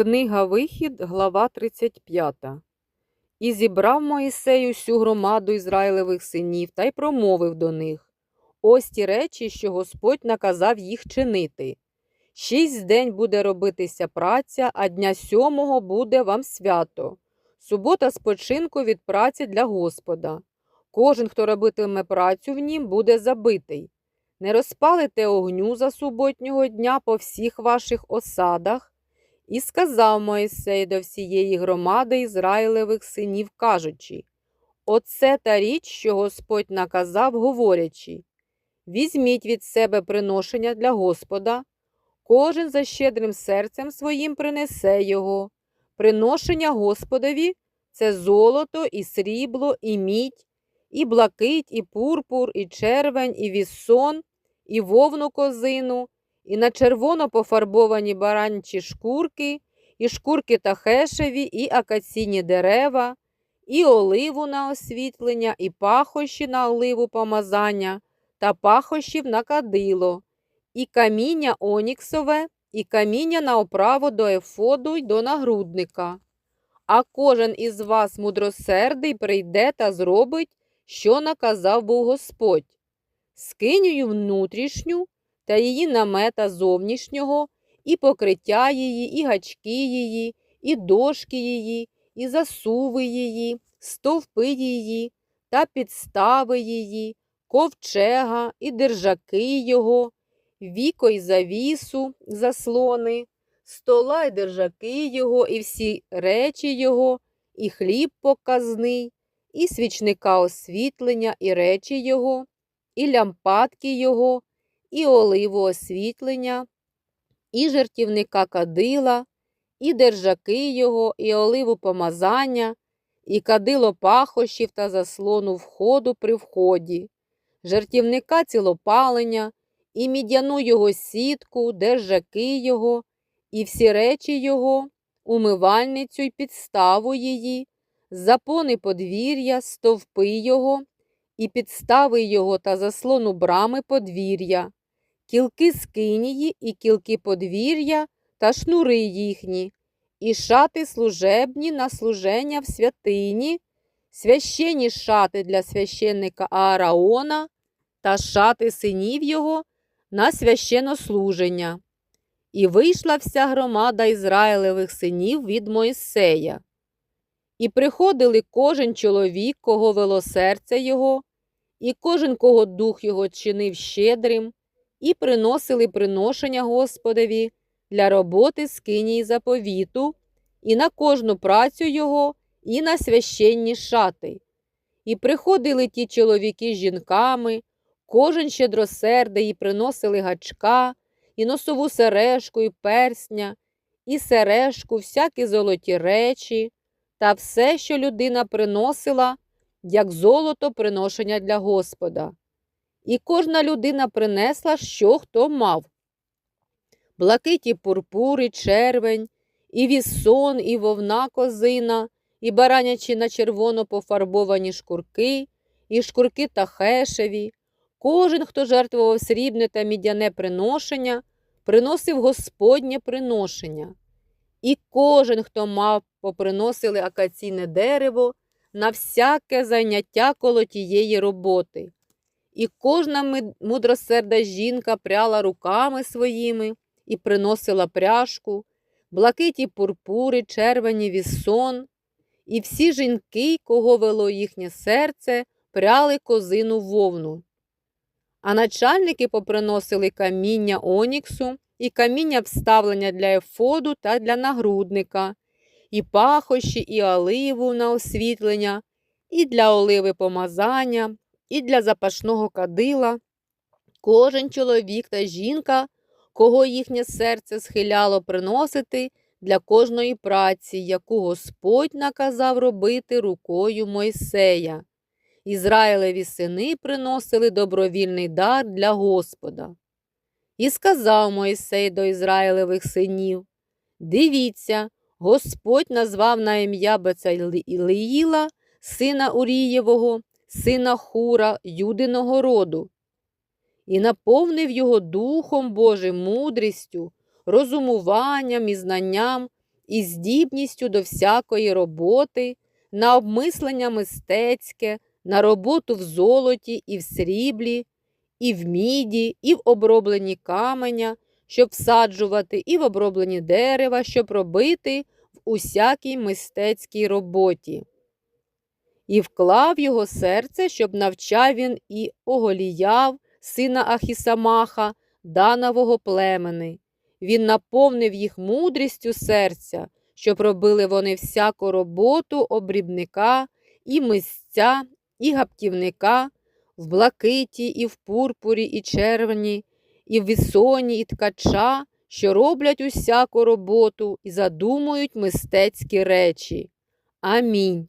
Книга Вихід, глава 35. І зібрав Моїсей усю громаду Ізраїлевих синів та й промовив до них. Ось ті речі, що Господь наказав їх чинити. Шість день буде робитися праця, а дня сьомого буде вам свято. Субота спочинку від праці для Господа. Кожен, хто робитиме працю в нім, буде забитий. Не розпалите огню за суботнього дня по всіх ваших осадах. І сказав Моїсей до всієї громади Ізраїлевих синів, кажучи Оце та річ, що Господь наказав, говорячи Візьміть від себе приношення для Господа, кожен за щедрим серцем своїм принесе його. Приношення Господові це золото, і срібло, і мідь, і блакить, і пурпур, і червень, і віссон, і вовну козину і на червоно пофарбовані баранчі шкурки, і шкурки тахешеві, і акаційні дерева, і оливу на освітлення, і пахощі на оливу помазання, та пахощів на кадило, і каміння оніксове, і каміння на оправу до ефоду й до нагрудника. А кожен із вас мудросердий прийде та зробить, що наказав був Господь. Скинюю внутрішню та її намета зовнішнього, і покриття її, і гачки її, і дошки її, і засуви її, стовпи її, та підстави її, ковчега, і держаки його, віко й завісу, заслони, стола й держаки його, і всі речі його, і хліб показний, і свічника освітлення, і речі його, і лямпадки його і оливу освітлення, і жертівника кадила, і держаки його, і оливу помазання, і кадило пахощів та заслону входу при вході, жертівника цілопалення, і мідяну його сітку, держаки його, і всі речі його, умивальницю й підставу її, запони подвір'я, стовпи його, і підстави його та заслону брами подвір'я, кілки скинії і кілки подвір'я та шнури їхні, і шати служебні на служення в святині, священні шати для священника Аараона та шати синів його на священнослуження. І вийшла вся громада Ізраїлевих синів від Моїсея. І приходили кожен чоловік, кого вело серце його, і кожен, кого дух його чинив щедрим, і приносили приношення Господові для роботи скинії заповіту, і на кожну працю його, і на священні шати. І приходили ті чоловіки з жінками, кожен щедросердий, і приносили гачка, і носову сережку, і персня, і сережку, всякі золоті речі, та все, що людина приносила, як золото приношення для Господа і кожна людина принесла, що хто мав. Блакиті пурпури, червень, і вісон, і вовна козина, і баранячі на червоно пофарбовані шкурки, і шкурки тахешеві. Кожен, хто жертвував срібне та мідяне приношення, приносив Господнє приношення. І кожен, хто мав, поприносили акаційне дерево на всяке заняття коло тієї роботи. І кожна мудросерда жінка пряла руками своїми і приносила пряжку, блакиті пурпури, червені вісон, і всі жінки, кого вело їхнє серце, пряли козину вовну. А начальники поприносили каміння оніксу і каміння вставлення для ефоду та для нагрудника, і пахощі, і оливу на освітлення, і для оливи помазання, і для запашного кадила. Кожен чоловік та жінка, кого їхнє серце схиляло приносити для кожної праці, яку Господь наказав робити рукою Мойсея. Ізраїлеві сини приносили добровільний дар для Господа. І сказав Мойсей до Ізраїлевих синів Дивіться, Господь назвав на ім'я Бецаліїла, сина Урієвого, сина Хура, юдиного роду, і наповнив його Духом Божим мудрістю, розумуванням і знанням, із здібністю до всякої роботи, на обмислення мистецьке, на роботу в золоті і в сріблі, і в міді, і в обробленні каменя, щоб всаджувати, і в обробленні дерева, щоб робити в усякій мистецькій роботі. І вклав його серце, щоб навчав він і Оголіяв, сина Ахісамаха, Данового племени. Він наповнив їх мудрістю серця, щоб робили вони всяку роботу обрібника, і мисця, і гаптівника, в блакиті, і в пурпурі, і червоні, і в вісоні, і ткача, що роблять усяку роботу і задумують мистецькі речі. Амінь.